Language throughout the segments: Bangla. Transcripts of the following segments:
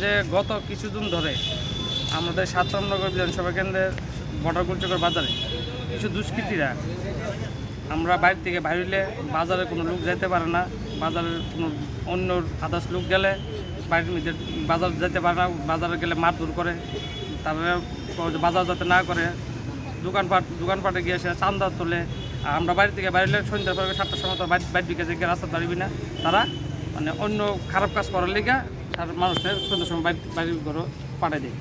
যে গত কিছুদিন ধরে আমাদের সাতরামনগর বিধানসভা কেন্দ্রের বটাগুলচকর বাজারে কিছু দুষ্কৃতীরা আমরা বাইরে থেকে বাইরে বাজারে কোনো লোক যেতে পারে না, বাজারের কোনো অন্য আদার্স লোক গেলে মধ্যে বাজার যেতে পারে না, বাজারে গেলে মারধর করে তারপরে বাজার যাতে না করে, দোকানপাট, দোকানপাটে গিয়ে সে চান্দা তোলে আমরা বাড়ি থেকে বাইরে সন্ধ্যার পরে সাতটার সময় তো বাইর বাইর দিকে যে রাস্তা দাঁড়িয়ে না, তারা মানে অন্য খারাপ কাজ করার লিগা আর মানুষের সন্ধ্যার সময় বাড়ি বাড়ির ঘরও পাঠাই দেয়।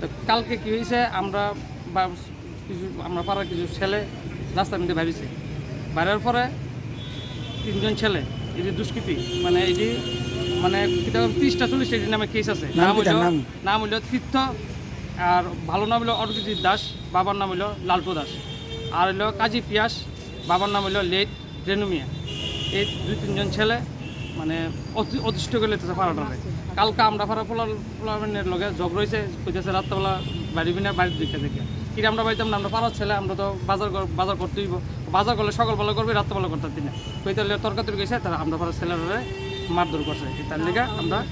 তো কালকে কী হয়েছে আমরা বা কিছু আমরা পাড়ার কিছু ছেলে রাস্তার মধ্যে বেরিয়েছে বাইরের পরে তিনজন ছেলে এই যে দুষ্কৃতি মানে এই যে মানে তিরিশটা চল্লিশটা এটির নামে কেস আছে। নাম হইল নাম? হইল তীর্থ আর ভালো নাম হইল অরজিৎ দাস বাবার নাম হইল লালটু দাস। আর হইল কাজী পিয়াস বাবার নাম হইল লেট রেনুমিয়া এই দুই তিনজন ছেলে মানে অতি- অতিষ্ঠ করে লেতেছে পাড়াটারে। কালকে আমরা পোলামের লগে জগ রয়েছে কইতেছে রাত্রেবেলা বাড়ি বিনা বাড়ির দিকে থেকে। কিরে আমরা বাড়িতাম না আমরা পাড়ার ছেলে আমরা তো বাজার বাজার করতে হইব। বাজার করলে সকালবেলা করবে রাত্রেবেলা করতে দিনে। কইতে হলে তরকারি গেছে তারা আমরা পাড়ার ছেলেরা মারধর করছে। তার লিগে আমরা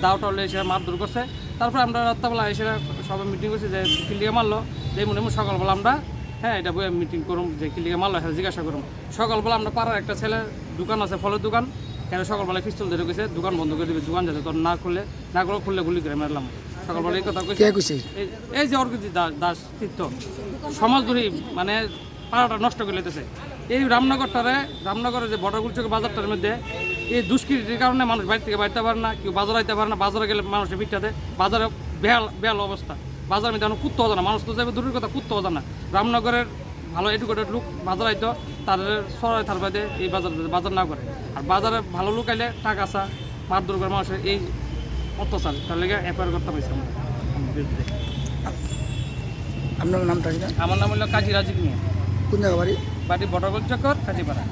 দাও টাউলে এসে মারধর করছে। তারপরে আমরা রাত্রেবেলা এসে সবাই মিটিং করছি যে কিলিকে মারলো? যে মনে মনে সকালবেলা আমরা হ্যাঁ এটা বই মিটিং করুম যে কিলিকে মারলো হ্যাঁ জিজ্ঞাসা করুম। সকালবেলা আমরা পাড়ার একটা ছেলে দোকান আছে ফলের দোকান। কেন সকালবেলা পিস্তল ধরে গেছে দোকান বন্ধ করে দিবে দোকান যাতে তোর না খুললে না করে খুললে গুলি করে মারলাম। সকালবেলা এই কথা কইছে। এই- যে অর্গিত দাস দাস তীর্থ সমাজ ধরি মানে পাড়াটা নষ্ট করে লেতেছে এই রামনগরটারে রামনগরের যে বর্ডারগুল চোখে বাজারটার মধ্যে এই দুষ্কৃতির কারণে মানুষ বাড়ি থেকে বাড়তে পারে না কেউ বাজার আইতে পারে না বাজারে গেলে মানুষের পিঠা দেয়। বাজারে বেহাল বেহাল অবস্থা। বাজার মধ্যে কুত্তো না। মানুষ তো যাবে দূরের কথা কুত্তো না। রামনগরের ভালো এডুকেটেড লোক বাজার আইতো তাদের সরাই থার বাদে এই বাজার বাজার না করে। আর বাজারে ভালো লোক আইলে টাকা আসা মারধর করে মানুষের এই অত্যাচার তার লেগে এফআইআর করতে পারছি আমরা। বিরুদ্ধে আপনার নামটা আমার নাম হলো কাজী রাজীব মিয়া। কোন জায়গা বাড়ি? বাড়ি বটগল চক্কর কাজীপাড়া।